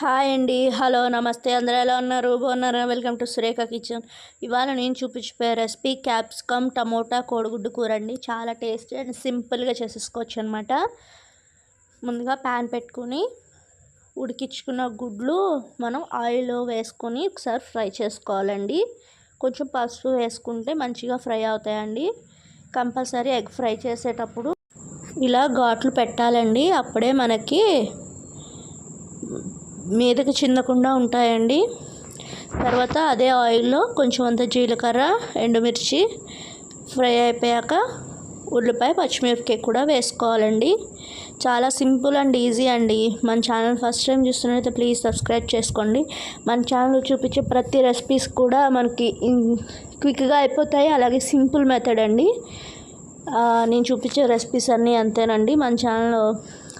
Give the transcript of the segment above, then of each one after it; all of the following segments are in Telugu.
హాయ్ అండి. హలో నమస్తే. అందరూ ఎలా ఉన్నారు? బాగున్నారా? Welcome to Surekha kitchen. ఇవాళ నేను చూపించిపోయే రెసిపీ క్యాప్సికమ్ టమోటా కోడిగుడ్డు కూర అండి. చాలా టేస్టీ అండ్ సింపుల్గా చేసేసుకోవచ్చు అనమాట ముందుగా ప్యాన్ పెట్టుకుని ఉడికించుకున్న గుడ్లు మనం ఆయిల్లో వేసుకొని ఒకసారి ఫ్రై చేసుకోవాలండి. కొంచెం పసుపు వేసుకుంటే మంచిగా ఫ్రై అవుతాయండి. కంపల్సరీ ఎగ్ ఫ్రై చేసేటప్పుడు ఇలా ఘాట్లు పెట్టాలండి. అప్పుడే మనకి మీదకి చిందకుండా ఉంటాయండి. తర్వాత అదే ఆయిల్లో కొంచెం అంత జీలకర్ర ఎండుమిర్చి ఫ్రై అయిపోయాక ఉల్లిపాయ పచ్చిమిరపకాయ కూడా వేసుకోవాలండి. చాలా సింపుల్ అండ్ ఈజీ అండి. మన ఛానల్ ఫస్ట్ టైం చూస్తున్నైతే ప్లీజ్ సబ్స్క్రైబ్ చేసుకోండి. మన ఛానల్ చూపించే ప్రతి రెసిపీస్ కూడా మనకి క్విక్గా అయిపోతాయి. అలాగే సింపుల్ మెథడ్ అండి. నేను చూపించే రెసిపీస్ అన్నీ అంతేనండి. మన ఛానల్లో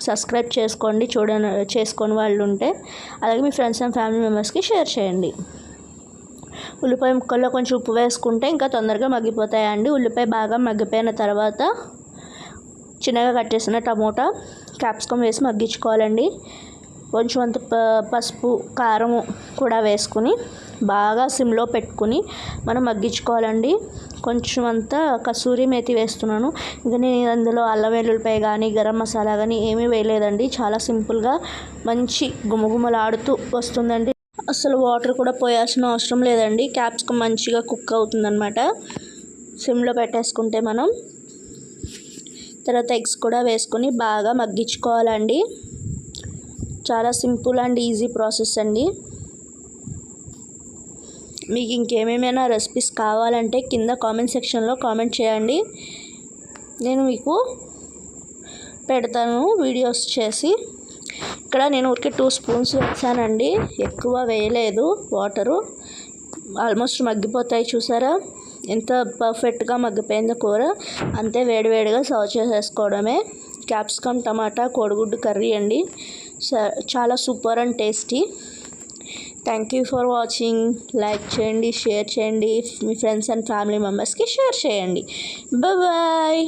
సబ్స్క్రైబ్ చేసుకోండి చూడని చేసుకొని వాళ్ళు ఉంటే అలాగే మీ ఫ్రెండ్స్ అండ్ ఫ్యామిలీ మెంబర్స్కి షేర్ చేయండి. ఉల్లిపాయ ముక్కల్లో కొంచెం ఉప్పు వేసుకుంటే ఇంకా తొందరగా మగ్గిపోతాయండి. ఉల్లిపాయ బాగా మగ్గిపోయిన తర్వాత చిన్నగా కట్ చేసిన టమోటా క్యాప్సికమ్ వేసి మగ్గించుకోవాలండి. కొంచెం అంత పసుపు కారం కూడా వేసుకుని బాగా సిమ్లో పెట్టుకుని మనం మగ్గించుకోవాలండి. కొంచెం అంతా కసూరి మేతి వేస్తున్నాను. ఇంకా నేను అందులో అల్లం వెల్లుల్లిపాయ కానీ గరం మసాలా కానీ ఏమీ వేయలేదండి. చాలా సింపుల్గా మంచి గుమగుమలాడుతూ వస్తుందండి. అసలు వాటర్ కూడా పోయాల్సిన అవసరం లేదండి. క్యాప్సికమ్ మంచిగా కుక్ అవుతుందన్నమాట. సిమ్లో పెట్టేసుకుంటే మనం తర్వాత ఎగ్స్ కూడా వేసుకొని బాగా మగ్గించుకోవాలండి. చాలా సింపుల్ అండ్ ఈజీ ప్రాసెస్ అండి. మీకు ఇంకేమేమైనా రెసిపీస్ కావాలంటే కింద కామెంట్ సెక్షన్లో కామెంట్ చేయండి. నేను మీకు పెడతాను వీడియోస్ చేసి. ఇక్కడ నేను ఊరికే టూ స్పూన్స్ వేసానండి. ఎక్కువ వేయలేదు. వాటరు ఆల్మోస్ట్ మగ్గిపోతాయి చూసారా? ఎంత పర్ఫెక్ట్గా మగ్గిపోయిందో కూర. అంతే వేడివేడిగా సర్వ్ చేసేసుకోవడమే. క్యాప్సికమ్ టమాటా కోడిగుడ్డు కర్రీ అండి. చాలా super and tasty. Thank you for watching. Like చేయండి షేర్ చేయండి. మీ ఫ్రెండ్స్ అండ్ ఫ్యామిలీ మెంబర్స్కి షేర్ చేయండి. బాయ్.